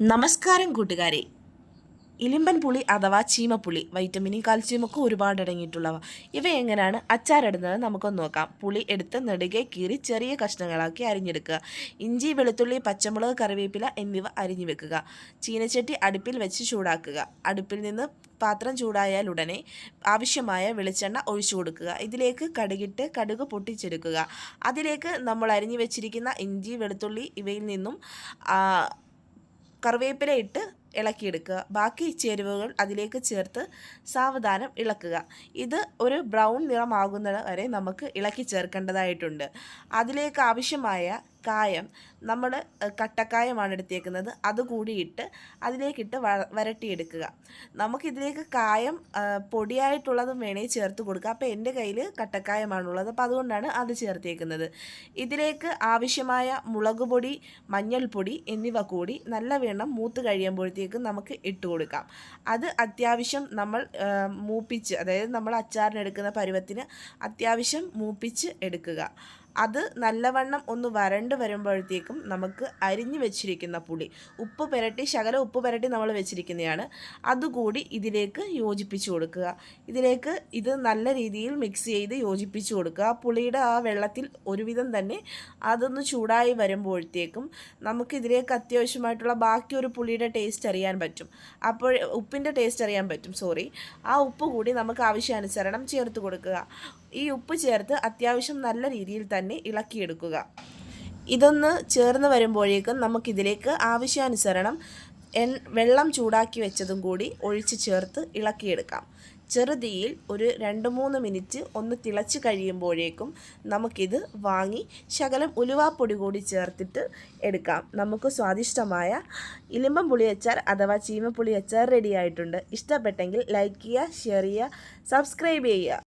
നമസ്കാരം കൂട്ടുകാരെ. ഇലിമ്പൻ പുളി അഥവാ ചീമപ്പുളി വൈറ്റമിനും കാൽസ്യമൊക്കെ ഒരുപാട് അടങ്ങിയിട്ടുള്ളവ. ഇവ എങ്ങനെയാണ് അച്ചാറിടുന്നത് നമുക്കൊന്ന് നോക്കാം. പുളി എടുത്ത് നെടുകെ കീറി ചെറിയ കഷ്ണങ്ങളാക്കി അരിഞ്ഞെടുക്കുക. ഇഞ്ചി വെളുത്തുള്ളി പച്ചമുളക് കറിവേപ്പില എന്നിവ അരിഞ്ഞു വെക്കുക. ചീനച്ചട്ടി അടുപ്പിൽ വെച്ച് ചൂടാക്കുക. അടുപ്പിൽ നിന്ന് പാത്രം ചൂടായാൽ ഉടനെ ആവശ്യമായ വെളിച്ചെണ്ണ ഒഴിച്ചു കൊടുക്കുക. ഇതിലേക്ക് കടുകിട്ട് കടുക് പൊട്ടിച്ചെടുക്കുക. അതിലേക്ക് നമ്മൾ അരിഞ്ഞു വെച്ചിരിക്കുന്ന ഇഞ്ചി വെളുത്തുള്ളി ഇവയിൽ നിന്നും കറിവേപ്പില ഇട്ട് ഇളക്കിയെടുക്കുക. ബാക്കി ചേരുവകൾ അതിലേക്ക് ചേർത്ത് സാവധാനം ഇളക്കുക. ഇത് ഒരു ബ്രൗൺ നിറമാകുന്നത് വരെ നമുക്ക് ഇളക്കി ചേർക്കേണ്ടതായിട്ടുണ്ട്. അതിലേക്ക് ആവശ്യമായ കായം നമ്മൾ കട്ടക്കായമാണ് എടുത്തേക്കുന്നത്. അത് കൂടിയിട്ട് അതിലേക്കിട്ട് വരട്ടിയെടുക്കുക. നമുക്കിതിലേക്ക് കായം പൊടിയായിട്ടുള്ളതും വേണേൽ ചേർത്ത് കൊടുക്കുക. അപ്പോൾ എന്റെ കയ്യിൽ കട്ടക്കായമാണുള്ളത്. അപ്പോൾ അതുകൊണ്ടാണ് അത് ചേർത്തേക്കുന്നത്. ഇതിലേക്ക് ആവശ്യമായ മുളക് പൊടി മഞ്ഞൾപ്പൊടി എന്നിവ കൂടി നല്ല വേണം മൂത്ത് കഴിയുമ്പോഴത്തേക്കും നമുക്ക് ഇട്ട് കൊടുക്കാം. അത് അത്യാവശ്യം നമ്മൾ മൂപ്പിച്ച് അതായത് നമ്മൾ അച്ചാറിനെടുക്കുന്ന പരുവത്തിന് അത്യാവശ്യം മൂപ്പിച്ച് എടുക്കുക. അത് നല്ലവണ്ണം ഒന്ന് വരണ്ട് വരുമ്പോഴത്തേക്കും നമുക്ക് അരിഞ്ഞു വെച്ചിരിക്കുന്ന പുളി. ഉപ്പ് പുരട്ടി ശകലം ഉപ്പ് പുരട്ടി നമ്മൾ വെച്ചിരിക്കുന്നതാണ്. അതുകൂടി ഇതിലേക്ക് യോജിപ്പിച്ചു കൊടുക്കുക. ഇതിലേക്ക് ഇത് നല്ല രീതിയിൽ മിക്സ് ചെയ്ത് യോജിപ്പിച്ചു കൊടുക്കുക. പുളിയുടെ ആ വെള്ളത്തിൽ ഒരുവിധം തന്നെ അതൊന്ന് ചൂടായി വരുമ്പോഴത്തേക്കും നമുക്ക് ഇതിലേക്ക് അത്യാവശ്യമായിട്ടുള്ള ബാക്കി ഒരു പുളിയുടെ ടേസ്റ്റ് അറിയാൻ പറ്റും. അപ്പോൾ ഉപ്പിന്റെ ടേസ്റ്റ് അറിയാൻ പറ്റും സോറി ആ ഉപ്പ് കൂടി നമുക്ക് ആവശ്യാനുസരണം ചേർത്ത് കൊടുക്കുക. ഈ ഉപ്പ് ചേർത്ത് അത്യാവശ്യം നല്ല രീതിയിൽ തന്നെ ഇളക്കിയെടുക്കുക. ഇതൊന്ന് ചേർന്ന് വരുമ്പോഴേക്കും നമുക്കിതിലേക്ക് ആവശ്യാനുസരണം എൺ വെള്ളം ചൂടാക്കി വെച്ചതും കൂടി ഒഴിച്ച് ചേർത്ത് ഇളക്കിയെടുക്കാം. ചെറുതീയിൽ ഒരു രണ്ട് മൂന്ന് മിനിറ്റ് ഒന്ന് തിളച്ച് കഴിയുമ്പോഴേക്കും നമുക്കിത് വാങ്ങി ശകലം ഉലുവാപ്പൊടി കൂടി ചേർത്തിട്ട് എടുക്കാം. നമുക്ക് സ്വാദിഷ്ടമായ ഇലിമ്പം പുളി അച്ചാർ അഥവാ ചീമപ്പുളി അച്ചാർ റെഡിയായിട്ടുണ്ട് ഇഷ്ടപ്പെട്ടെങ്കിൽ ലൈക്ക് ചെയ്യുക ഷെയർ ചെയ്യുക സബ്സ്ക്രൈബ് ചെയ്യുക.